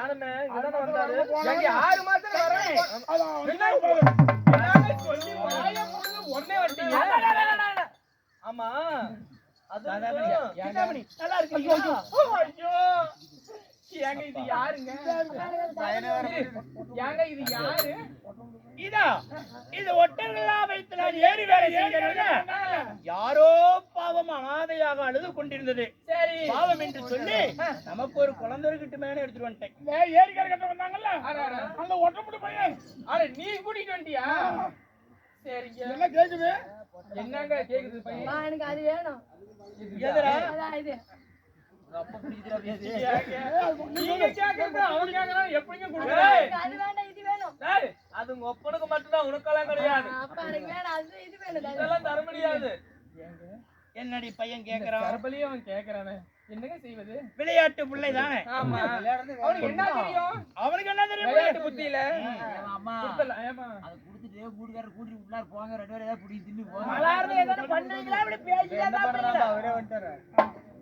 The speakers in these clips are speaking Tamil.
காணுமே இங்கதானே வந்தாரு. ஏண்டி ஆறு மாசத்துல வரேன். சொல்லி வாயை. ஆமா. அது சிந்தாமணி, நல்லா இருக்கீங்களா? ஐயோ. ஏங்க இது யாருங்க? ஏங்க இது யாரு? இதா இது ஒட்டர்களா வைத்து நான் ஏறி வேலை செய்கிறேன் யாரோ பாவம் அனாதையாக அழுது கொண்டிருந்தது. சரி. பாவம் என்று சொல்லி நமக்கு ஒரு குழந்தை இருக்கட்டுமே எடுத்துட்டு வந்துட்டேன். ஏரிக்கார கட்ட வந்தாங்கல்ல. அந்த ஒட்டப்பட்டு பையன். அட நீ கூட்டிட்டு வந்துட்டியா சரிங்க. என்ன கேக்குது? என்னங்க கேக்குது பையன்? எனக்கு அது வேணும். எதிரா? இது. அது வேண்டாம் இது வேணும் அது உங்க ஒப்பனுக்கு மட்டும்தான். உனக்கெல்லாம் கிடையாது. இதெல்லாம் தர முடியாது. என்னடி பையன் கேக்குறான் கரபலியே அவன் கேக்குறானே என்னங்க செய்வது? விளையாட்டு பிள்ளை தானே? ஆமா. அவனுக்கு என்ன தெரியும்? அவனுக்கு என்ன தெரியும்? விளையாட்டு புத்தியில. அம்மா. அதை கொடுத்துட்டு வீட்டுக்காரர் கூட்டிட்டு உள்ளார போங்க ரெண்டு பேரும் ஏதாவது பிடிச்சி தின்னு போங்க மலார்னு ஏதாவது பண்றீங்களா இப்படி பேசிட்டே தான் போறீங்களா?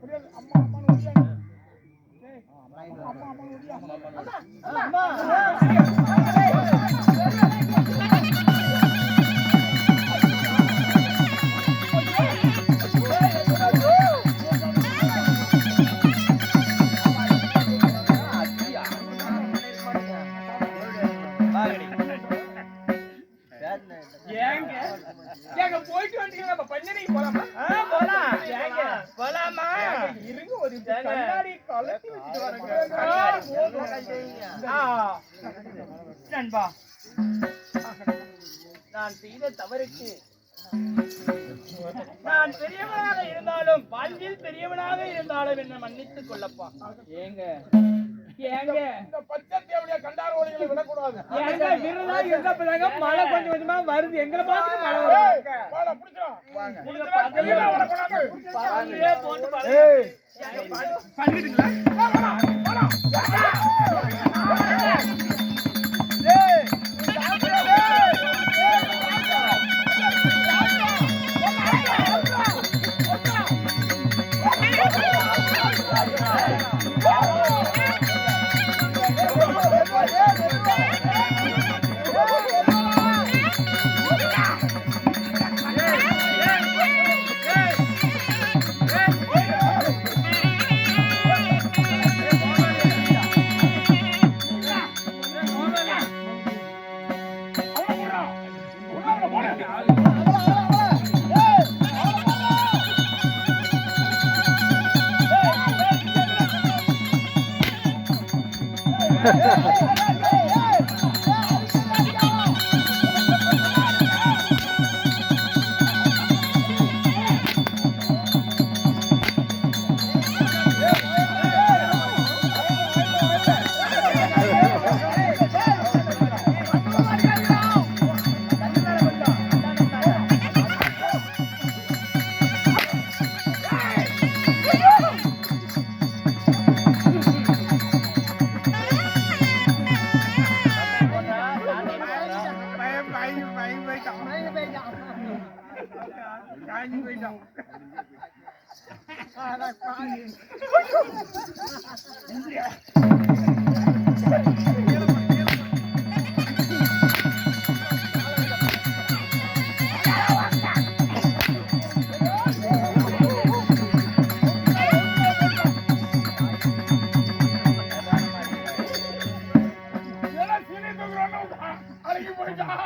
அம்மா அம்மா ஒடியாங்க ஏங்க? ஏங்க போயிட்டு வந்துட்டீங்க நம்ம பஞ்சனைக்கு போலாமா? ஆ, போலாம். ஏங்க போலாமா? ஏங்க, இருங்க ஒரு நிமிஷம். கண்ணாடி கலட்டி வச்சுட்டு வரேங்க. ஆ. நண்பா. நான் செய்த தவறுக்கு நான் பெரியவனாக இருந்தாலும் வாழ்வில் பெரியவனாக இருந்தாலும் என்னை மன்னித்துக் கொள்ளப்பா. ஏங்க. ஏங்க. இந்த பச்சை தேவடியா கண்டார ஓடிகளை விடக்கூடாது. ஏங்க விருதா இருந்தப்பதாங்க மழை கொஞ்சம் கொஞ்சமா வருது? எங்களை பார்த்து மழை வருது. வாடா புடிச்சா நீங்க பாத்தீங்களா? வரக்கூடாது பறந்துட்டே போட்டு பாருங்க. cái bây giờ chồng, cái bây giờ cái bây giờ à là quá gì அடங்கி போயிட்டான்.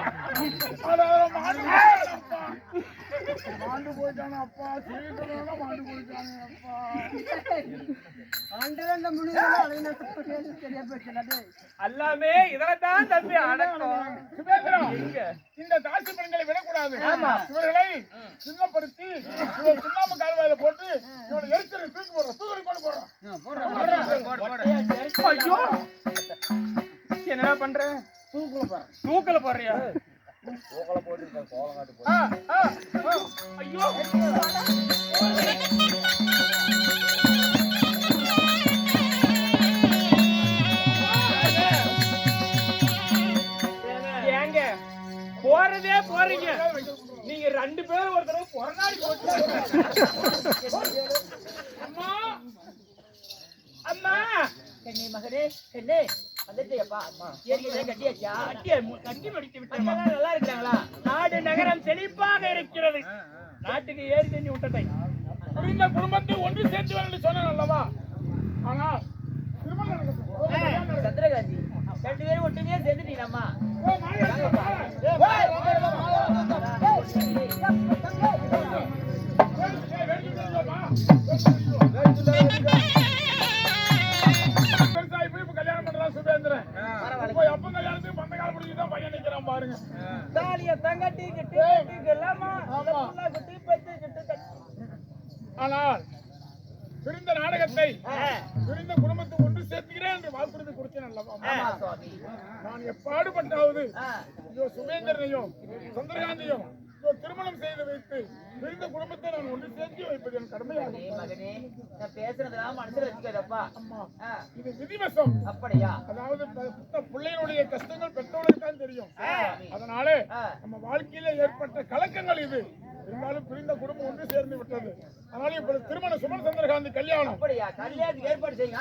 மாண்டு போயிட்டானே அப்பா. தூக்குறோன்னா மாண்டு போயிட்டானே அப்பா. எல்லாமே இதெல்லாம் தம்பி அடக்கம். சுபேந்திரா, எங்க? இந்த தாசி பெண்களை விடக்கூடாது. இவர்களை சின்னப்படுத்தி இவர் சுண்ணாம்பு கால்வாயில போட்டு இவரை எரிச்சலை தூக்கி போடுறோம் தூக்கி கொண்டு போடுறோம். ஐயோ. என்னடா பண்ற? தூக்கல போடுறியா ஆ, ஆ, ஆ, ஐயோ. ஏங்க போறதே போறீங்க. நீங்க ரெண்டு பேரும் ஒரு தடவை பொறநாடி போட்டு அம்மா. அம்மா. கண்ணே மகனே கண்ணே வந்துட்டியப்பா ஏற்கனவே கட்டியாச்சா கட்டிய கட்டி முடித்து விட்டேன் நல்லா இருக்காங்களா நாடு நகரம் செழிப்பாக இருக்கிறது நாட்டுக்கு ஏறி தண்ணி விட்டதை இந்த குடும்பத்தை ஒன்று சேர்த்து வரணும்னு சொன்னேன் அல்லவா ஆனா. சந்திரகாந்தி ரெண்டு பேரும் ஒட்டுமையா சேர்ந்துட்டீங்கம்மா போய் அப்ப கல்யாணத்துக்கு பந்த காலம் முடிஞ்சு தான் பையன் நிக்கிறான் பாருங்க. தாலிய தங்கட்டி கிட்டி கட்டி எல்லாமா ஆமா. குட்டி பத்து கிட்டு ஆனால் பிரிந்த நாடகத்தை பிரிந்த குடும்பத்தை ஒன்று சேர்த்துக்கிறேன் என்று வாக்குறுதி கொடுத்தேன் அல்லவா? நான் எப்பாடுபட்டாவது. ஐயோ சுமேந்திரனையும் சந்திரகாந்தியும் திருமணம் செய்து வைத்து பிரிந்த குடும்பத்தை நான் ஒன்று சேர்த்து வைப்பது என் நான் பேசுறதெல்லாம் மனசுல ஆ, இது விதிவசம். அப்படியா? அதாவது பெத்த பிள்ளைகளுடைய கஷ்டங்கள் பெற்றோருக்கு தான் தெரியும். அதனால. நம்ம வாழ்க்கையில ஏற்பட்ட கலக்கங்கள் இது. இருந்தாலும் பிரிந்த குடும்பம் ஒன்று சேர்ந்து விட்டது. அதனால இப்ப திருமண சுமன் சந்திரகாந்தி கல்யாணம். அப்படியா? கல்யாணத்துக்கு ஏற்பாடு செய்யுங்க.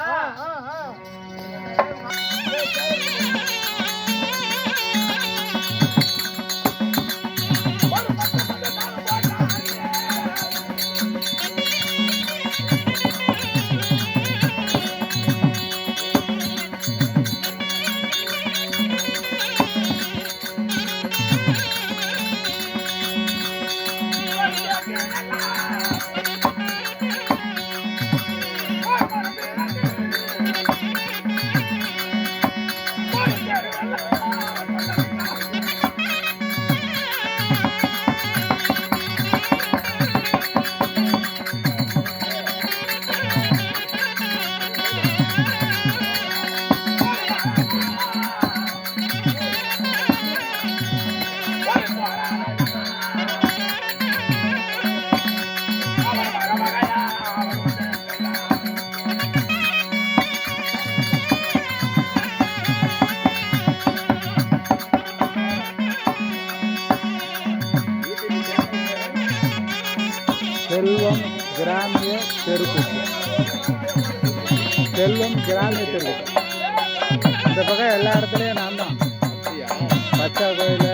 இந்த பக்கம் எல்லா இடத்துலையும் நான் தான். பச்சா கோயில்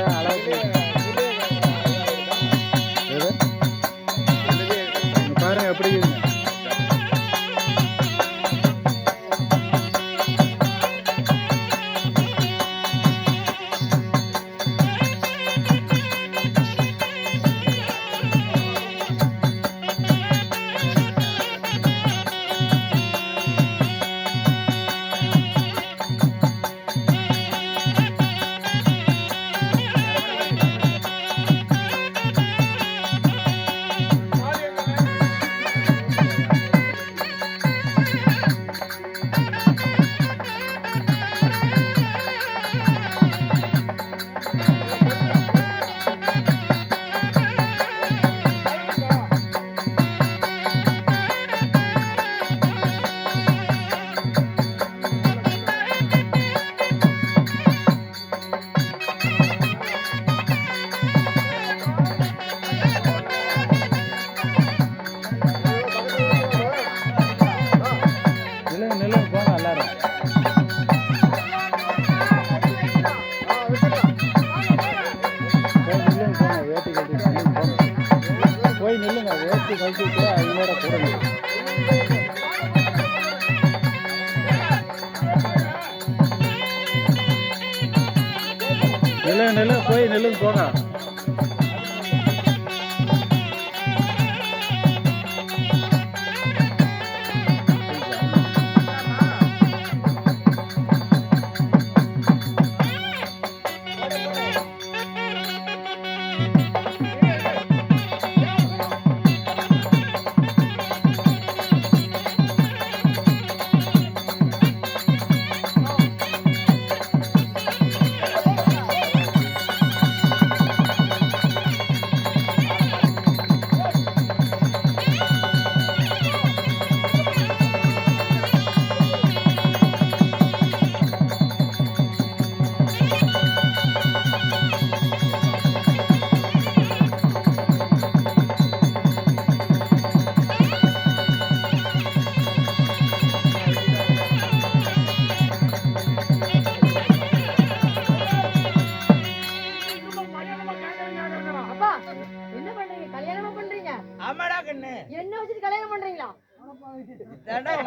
நெல்லு நெல்லு போய் நெல்லுன்னு போங்க.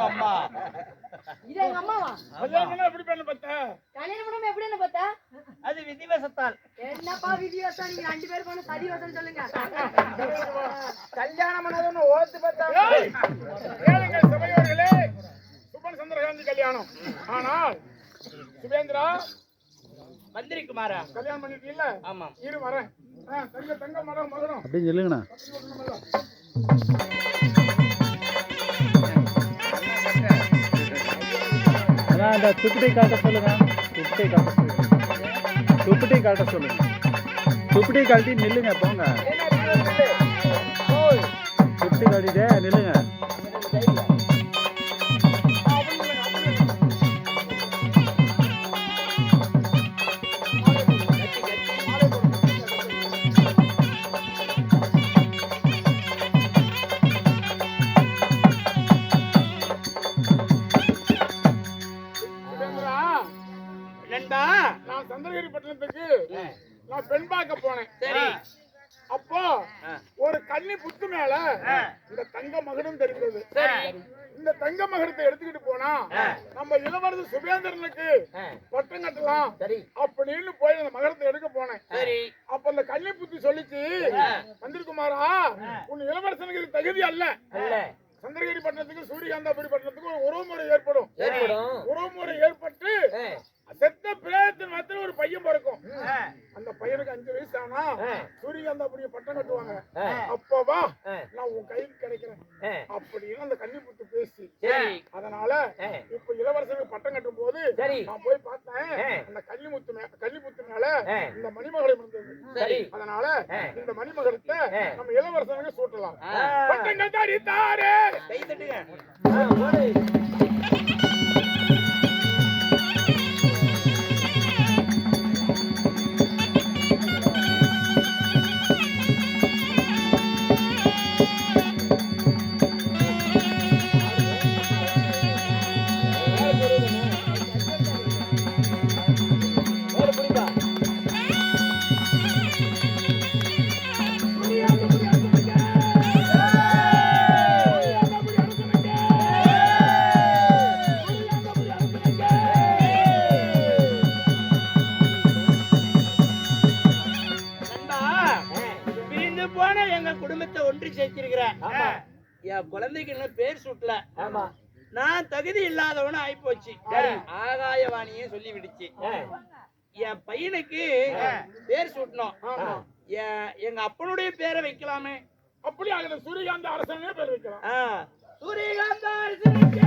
அம்மா. இது எங்க அம்மாவா? கல்யாணம் பண்ணா எப்படி பண்ண பார்த்தா? கல்யாணம் பண்ணாம எப்படி என்ன பார்த்தா? அது விதிவசத்தால். என்னப்பா விதிவசம்? நீங்க ரெண்டு பேரும் பண்ண சதி வசம் சொல்லுங்க. கல்யாணம் பண்ணதுன்னு ஓத்து பார்த்தா கேளுங்க சபையோர்களே சுபன் சந்திரகாந்தி கல்யாணம். ஆனால் சுபேந்திரா மந்திரி குமாரா கல்யாணம் பண்ணிட்டீங்கல்ல ஆமாம் இரு வரேன். தங்க தங்க மகனும் அப்படியே சொல்லுங்கண்ணா. அண்ணா அந்த துப்பிட்டை காட்ட சொல்லுங்க. துப்பிட்டை காட்ட சொல்லுங்க. துப்பிட்டை காட்ட சொல்லுங்க. துப்பிட்டை காட்டி நில்லுங்க போங்க. துப்பிட்டை காட்டிட்டே நில்லுங்க. இந்த தங்க மகனத்தை எடுத்துக்கிட்டு போனா. நம்ம இளவரசு சுபேந்திரனுக்கு. பட்டம் கட்டலாம் சரி. அப்படின்னு போய் அந்த மகரத்தை எடுக்க போனேன். அப்ப அந்த கன்னி புத்தி சொல்லிச்சு. மந்திரிக்குமாரா உன் இளவரசனுக்கு இது தகுதி அல்ல. சந்திரகிரி பட்டணத்துக்கு சூரியகாந்தாபுரி பட்டணத்துக்கு ஒரு உறவுமுறை ஏற்படும். சரி. உறவுமுறை ஏற்பட்டு செத்த பிரேதத்தின் மத்தில ஒரு பையன் பிறக்கும். அந்த பையனுக்கு அஞ்சு வயசு ஆனா சூரியகாந்தாபுரிய பட்டம் கட்டுவாங்க. அப்போ வா நான் உன் கைக்கு கிடைக்கிறேன். அப்படின்னு அந்த கன்னிப்புத்து பேசி சரி அதனால இப்ப இளவரசனுக்கு பட்டம் கட்டும் போது சரி. நான் போய் பார்த்தேன் அந்த கன்னிமுத்து மே கன்னிமுத்து மேல ஆ. இந்த மணிமகளை இருந்தது சரி. அதனால. இந்த மணிமகளத்தை ஆ. நம்ம இளவரசனுக்கு சூட்டலாம். பட்டம் கட்டாரி தாரே கை தட்டுங்க குழந்தைக்கு இன்னும் பேர் சுட்டல. ஆமா. நான் தகுதி இல்லாதவன ஆயிப்போச்சு. ஆகாயவாணியே சொல்லி விடுச்சு என் பையனுக்கு பேர் சூட்டணும். என்- எங்க அப்பனுடைய பேரை வைக்கலாமே. அப்படி ஆகுது சூரியகாந்த அரசனே பேர் வைக்கலாம். சூரியகாந்த அரசனுக்கு!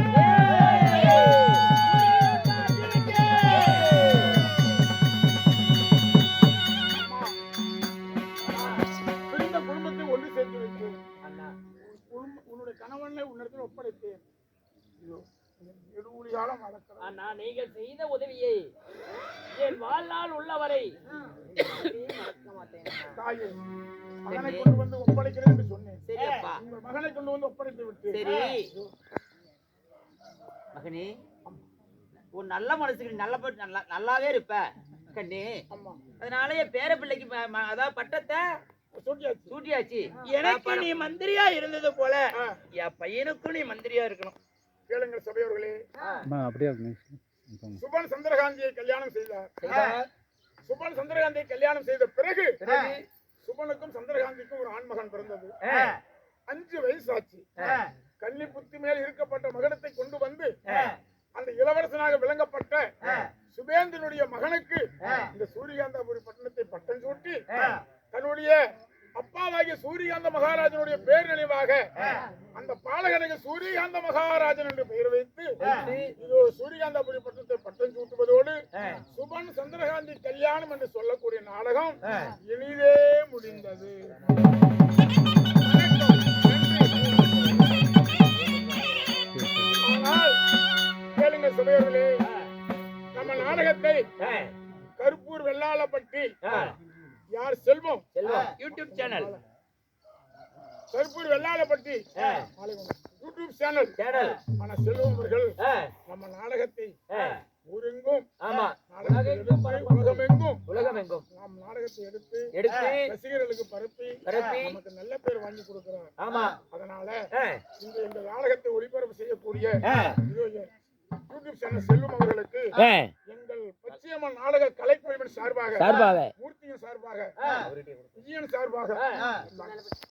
கணவனை உன்னிடத்தில் ஒப்படைத்தேன் இதோ, நெடுவுலி காலம் வளர்க்கிறான் அண்ணா நீங்கள் செய்த உதவியை என் வாழ்நாள் உள்ளவரை மறக்க மாட்டேன் தாயே மகனை கொண்டு வந்து ஒப்படைக்கிறேன் என்று சொன்னேன். சரி அப்பா. உங்கள் மகனை கொண்டு வந்து ஒப்படைத்து விட்டு சரி. மகனே உன் நல்ல மனசுக்கு நல்ல நல்லா நல்லாவே இருப்ப கண்ணு. அதனால என் பேர பிள்ளைக்கு அதாவது பட்டத்தை சூட்டியாச்சு. எனக்கு நீ மந்திரியா இருந்தது போல. என் பையனுக்கும் நீ மந்திரியா இருக்கணும். கேளுங்கள் சபையோர்களே அப்படியே. சுபன் சந்திரகாந்தியை கல்யாணம் செய்தார். சுபன் சந்திரகாந்தியை கல்யாணம் செய்த பிறகு சுபனுக்கும் சந்திரகாந்திக்கும் ஒரு ஆண்மகன் பிறந்தது. அஞ்சு வயசு ஆச்சு கன்னி புத்தி மேல் இருக்கப்பட்ட மகனத்தை கொண்டு வந்து அந்த இளவரசனாக விளங்கப்பட்ட சுபேந்திரனுடைய மகனுக்கு இந்த சூரியகாந்தாபுரி பட்டணத்தை பட்டம் சூட்டி தன்னுடைய அப்பாவாகிய சூரியகாந்த மகாராஜனுடைய பேர் நினைவாக அந்த பாலகனுக்கு சூரியகாந்த மகாராஜன் என்று பெயர் வைத்து இது சூரியகாந்தாபுரி பட்டணத்தை பட்டம் சூட்டுவதோடு சுபன் சந்திரகாந்தி கல்யாணம் என்று சொல்லக்கூடிய நாடகம் இனிதே முடிந்தது. ஆனால் கேளுங்க சபையோர்களே நம்ம நாடகத்தை கருப்பூர் வெள்ளாளப்பட்டி யார் Selvam? YouTube channel Karuppur Vellalapatti YouTube channel channel ஆனா செல்வம் அவர்கள் நம்ம நாடகத்தை ஊரெங்கும் உலகமெங்கும். உலகம் எங்கும் நாம் நாடகத்தை எடுத்து எடுத்து ரசிகர்களுக்கு பரப்பி பரப்பி நமக்கு நல்ல பேர் வாங்கி கொடுக்கிறோம் ஆமா. அதனால இந்த நாடகத்தை ஒளிபரப்பு செய்யக்கூடிய செல்லும் அவர்களுக்கு எங்கள் பச்சையம்மன் நாடக கலைக்குழுவின் சார்பாக சார்பாக. மூர்த்தியின் சார்பாக விஜயன் சார்பாக